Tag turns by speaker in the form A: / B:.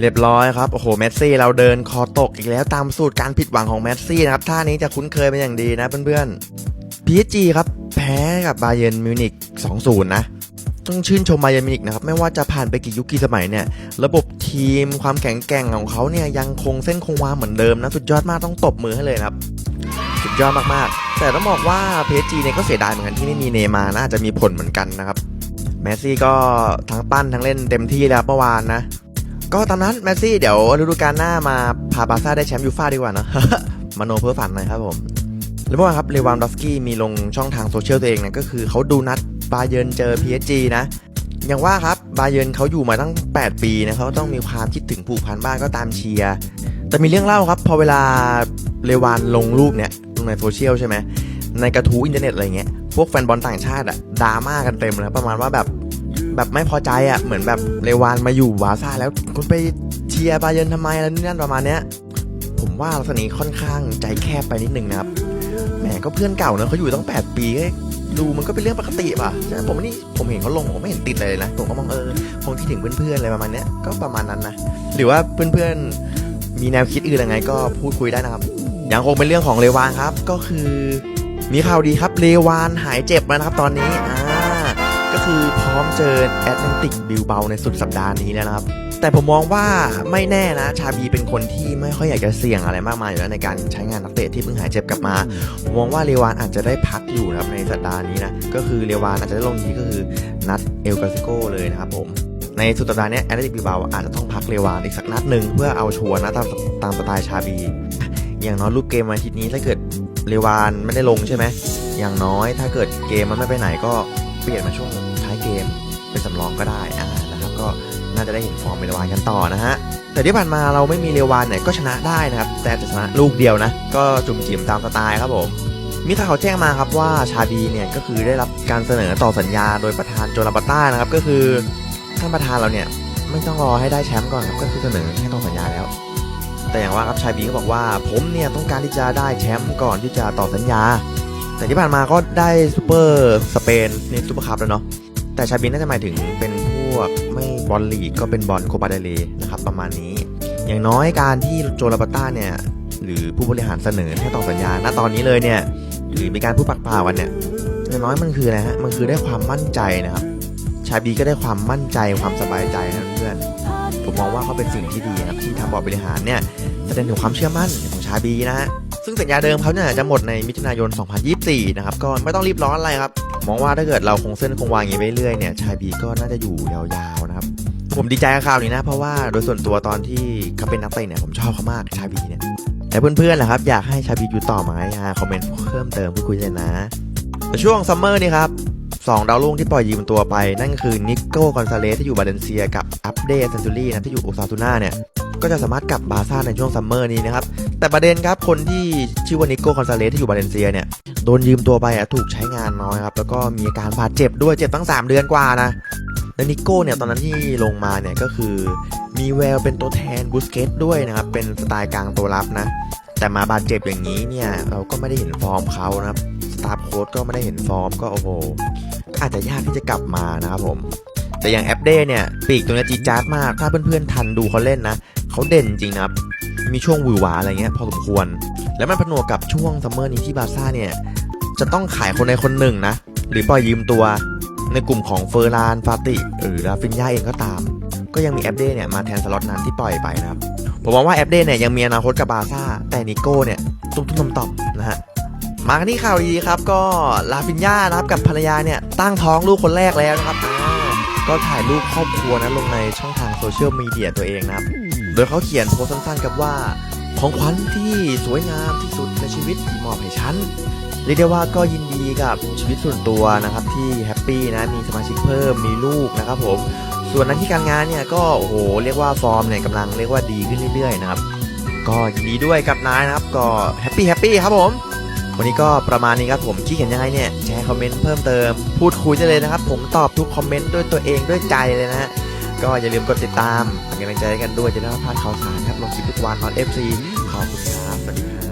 A: เรียบร้อยครับ โอ้โหเมสซี่เราเดินคอตกอีกแล้วตามสูตรการผิดหวังของเมสซี่นะครับ ท่านี้จะคุ้นเคยเป็นอย่างดีนะเพื่อนๆ PSG ครับแพ้กับบาเยิร์นมิวนิก2-0 นะ ต้องชื่นชมบาเยิร์นมิวนิกนะครับ ไม่ว่าจะผ่านไปกี่ยุคกี่สมัยเนี่ย ระบบทีมความแข็งแกร่งของเขาเนี่ยยังคงเส้นคงวาเหมือนเดิมนะ สุดยอดมากต้องตบมือให้เลยนะครับสุดยอดมากๆ แต่ต้องบอกว่า PSG เนี่ยก็เสียดายเหมือนกันที่ไม่มีเนย์มาร์น่าจะมีผลเหมือนกันนะครับเมสซี่ก็ทั้งปั้นทั้งเล่นเต็มที่แล้วเมื่อวานนะ ก็ตามนั้นแมสซี่เดี๋ยวฤดูกาลหน้ามาพาบาซ่าได้แชมป์ยูฟ่าดีกว่านะมโนเพ้อฝันหน่อยครับผมแล้วเมื่อวานครับเลวานดอฟสกี้มีลงช่องทางโซเชียลตัวเองนะก็คือเขาดูนัดบาเยิร์นเจอ PSG นะอย่างว่าครับบาเยิร์นเขาอยู่มาตั้ง 8 ปีนะเขาต้องมีความคิดถึงผูกพันบ้างก็ตามเชียร์แต่มีเรื่องเล่าครับ พอเวลาเลวานลงรูปเนี่ยลงในโซเชียลใช่ไหมในกระทู้อินเทอร์เน็ตอะไรเงี้ยพวกแฟนบอลต่างชาติอะดราม่ากันเต็มเลยประมาณว่าแบบ แบบไม่พอใจอะ่ะเหมือนแบบเลวานมาอยู่บาซ่าแล้วคุณไปเชียร์บาเยินทำไมอะไรนู่นนั่นประมาณเนี้ยผมว่าลักษณะนี้ค่อนข้างใจแคบไปนิดนึงนะครับแหมก็เพื่อนเก่าเนะเขาอยู่ตั้ง 8 ปีดูมันก็เป็นเรื่องปกติป่ะใช่ผมนี่ผมเห็นเขาลงผมไม่เห็นติดเลยนะผมก็มองเออคงคิดถึงเพื่อนๆอะไรประมาณเนี้ยก็ประมาณนั้นนะหรือว่าเพื่อนๆมีแนวคิดอื่นยังไงก็พูดคุยได้นะครับยังคงเป็นเรื่องของเลวานครับก็คือมีข่าวดีครับเลวานหายเจ็บแล้วนะครับตอนนี้อ่า คือพร้อมเจอแอตแลนติกบิลเบาในสุดสัปดาห์นี้แล้วนะครับ แต่ผมมองว่าไม่แน่นะชาบีเป็นคนที่ไม่ค่อยอยากจะเสี่ยงอะไรมากมายอยู่แล้วในการใช้งานนักเตะที่เพิ่งหายเจ็บกลับมา ผมมองว่าเรวานอาจจะได้พักอยู่นะครับในสัปดาห์นี้นะ ก็คือเรวานอาจจะได้ลงทีก็คือนัดเอลกาซิโกเลยนะครับผมในสุดสัปดาห์นี้แอตเลติกบิลเบาอาจจะต้องพักเรวานอีกสักนัดหนึ่งเพื่อเอาชัวร์นะตามตามสไตล์ชาบี อย่างน้อยรูปเกมวันอาทิตย์นี้ถ้าเกิดเรวานไม่ได้ลงใช่ไหมอย่างน้อยถ้าเกิดเกมมันไม่ไปไหนก็เปลี่ยนมาช่วง เกมเป็นสำรองก็ได้อ่านะครับก็น่าจะได้เห็นฟอร์มเรวานกันต่อนะฮะแต่ที่ผ่านมาเราไม่มีเรวานเนี่ยก็ชนะได้นะครับ แต่จะชนะลูกเดียวนะ ก็จุ่มจิ๋มตามสไตล์ครับผมมีข่าวแจ้งมาครับว่าชาบีเนี่ยก็คือได้รับการเสนอต่อสัญญาโดยประธานโจลาบาต้านะครับก็คือท่านประธานเราเนี่ยไม่ต้องรอให้ได้แชมป์ก่อนครับก็คือเสนอให้ต่อสัญญาแล้ว แต่อย่างว่าครับชายบีก็บอกว่าผมเนี่ยต้องการที่จะได้แชมป์ก่อนที่จะต่อสัญญา แต่ที่ผ่านมาก็ได้ซูเปอร์สเปนในซูเปอร์คัพแล้วเนาะ แต่ชาบินน่าจะหมายถึงเป็นพวกไม่บอลลีกก็เป็นบอลโคปาเดเลนะครับประมาณนี้ อย่างน้อยการที่โจลาบาต้าเนี่ยหรือผู้บริหารเสนอให้ต่อสัญญาณตอนนี้เลยเนี่ยหรือมีการพูดปากเปล่ากันเนี่ยอย่างน้อยมันคืออะไรฮะมันคือได้ความมั่นใจนะครับ ชาบีก็ได้ความมั่นใจความสบายใจนะเพื่อนผมมองว่าเขาเป็นสิ่งที่ดีนะครับที่ทางบอร์ดบริหารเนี่ยแสดงถึงความเชื่อมั่นของชาบีนะฮะซึ่งสัญญาเดิมเขาเนี่ยจะหมดในมิถุนายน 2024 นะครับก็ไม่ต้องรีบร้อนอะไรครับ มองว่าถ้าเกิดเราคงเส้นคงวางอย่างนี้ไปเรื่อยเนี่ยชายบีก็น่าจะอยู่ยาวๆนะครับผมดีใจกับข่าวนี้นะ เพราะว่าโดยส่วนตัวตอนที่เขาเป็นนักเตะเนี่ยผมชอบเขามากชาบีเนี่ยแต่เพื่อนๆนะครับ อยากให้ชาบีอยู่ต่อไหมอ่คอมเมนต์เพิ่มเติมพูดคุยเลยนะช่วงซัมเมอร์นี่ครับสองดาวรุ่งที่ปล่อยยืมตัวไป นั่นก็คือนิโก้กอนซาเลสที่อยู่บาเลนเซียกับอัปเดตเซนตูรี่นะที่อยู่โอซาตูน่าเนี่ยก็จะสามารถกลับบาซ่าในช่วงซัมเมอร์นี้นะครับแต่ประเด็นครับคนที่ชื่อว่านิโก้คอนซาเลสที่อยู่บาเลนเซียเนี่ย โดนยืมตัวไปอะถูกใช้งานน้อยครับ แล้วก็มีอาการบาดเจ็บด้วยเจ็บตั้ง 3 เดือนกว่านะและนิโก้เนี่ยตอนนั้นที่ลงมาเนี่ยก็คือมีแววเป็นตัวแทนบูสเกตด้วยนะครับ เป็นสไตล์กลางตัวรับนะ แต่มาบาดเจ็บอย่างนี้เนี่ยเราก็ไม่ได้เห็นฟอร์มเขานะครับสตาฟโค้ดก็ไม่ได้เห็นฟอร์มก็โอ้โหอาจจะยากที่จะกลับมานะครับผมแต่อย่างแอปเดเนี่ยปีกตัวนี้จีจาร์ดมากถ้าเพื่อนๆทันดูเขาเล่นนะเขาเด่นจริงนะครับมีช่วงวือหวาอะไรเงี้ยพอสมควร แล้วมันผนวกกับช่วงซัมเมอร์นี้ที่บาร์ซ่าเนี่ย จะต้องขายคนใดคนหนึ่งนะ หรือปล่อยยืมตัว ในกลุ่มของเฟอร์ลาน ฟาติ หรือลาฟินยาเองก็ตาม ก็ยังมีแอปเดเนี่ยมาแทนสล็อตนั้นที่ปล่อยไปนะครับ ผมมองว่าแอปเดเนี่ยยังมีอนาคตกับบาซ่า แต่นิโก้เนี่ยตุ้มตุ้มต่อมนะฮะมากันที่ข่าวดีครับก็ลาฟินยานะครับกับภรรยาเนี่ยตั้งท้องลูกคนแรกแล้วนะครับก็ถ่ายรูปครอบครัวนะลงในช่องทางโซเชียลมีเดียตัวเองนะครับ โดยเขาเขียนโพสต์สั้นๆกับว่า ของขวัญที่สวยงามที่สุดในชีวิตที่มอบให้ฉัน เรียกได้ว่าก็ยินดีกับชีวิตส่วนตัวนะครับที่แฮปปี้นะมีสมาชิกเพิ่มมีลูกนะครับผมส่วนหน้าที่การงานเนี่ยก็โอ้โหเรียกว่าฟอร์มเนี่ยกำลังเรียกว่าดีขึ้นเรื่อยๆนะครับก็ยินดีด้วยกับนายนะครับก็แฮปปี้แฮปปี้ครับผมวันนี้ก็ประมาณนี้ครับผมคิดเห็นยังไงเนี่ยแชร์คอมเมนต์เพิ่มเติม พูดคุยได้เลยนะครับ ผมตอบทุกคอมเมนต์ด้วยตัวเองด้วยใจเลยนะฮะก็อย่าลืมกดติดตามเป็นกำลังใจกันด้วยจะได้ไม่พลาดข่าวสารครับลงคลิปทุกวันนอนเอฟซีขอบคุณครับสวัสดีครับ